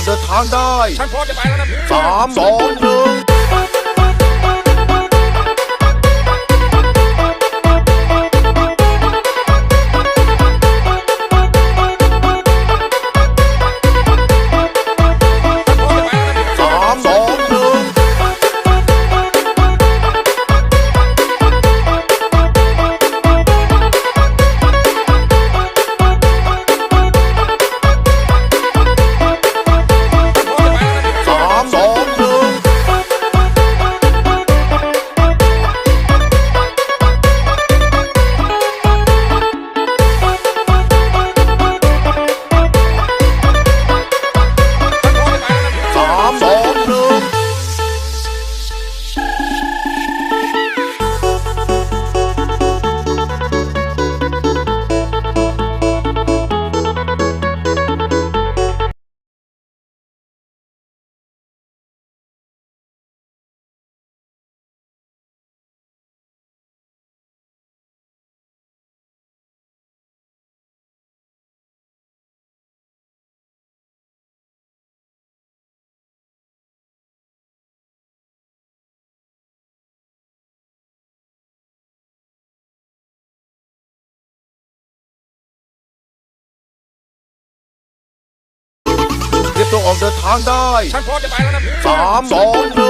อกเดินทางได้ ฉันพร้อมจะไปแล้วนะพี่สามสองหนึ่ง เตรียมตัวออกเดินทางได้ ฉันพร้อมจะไปแล้วนะพี่สามสองหนึ่ง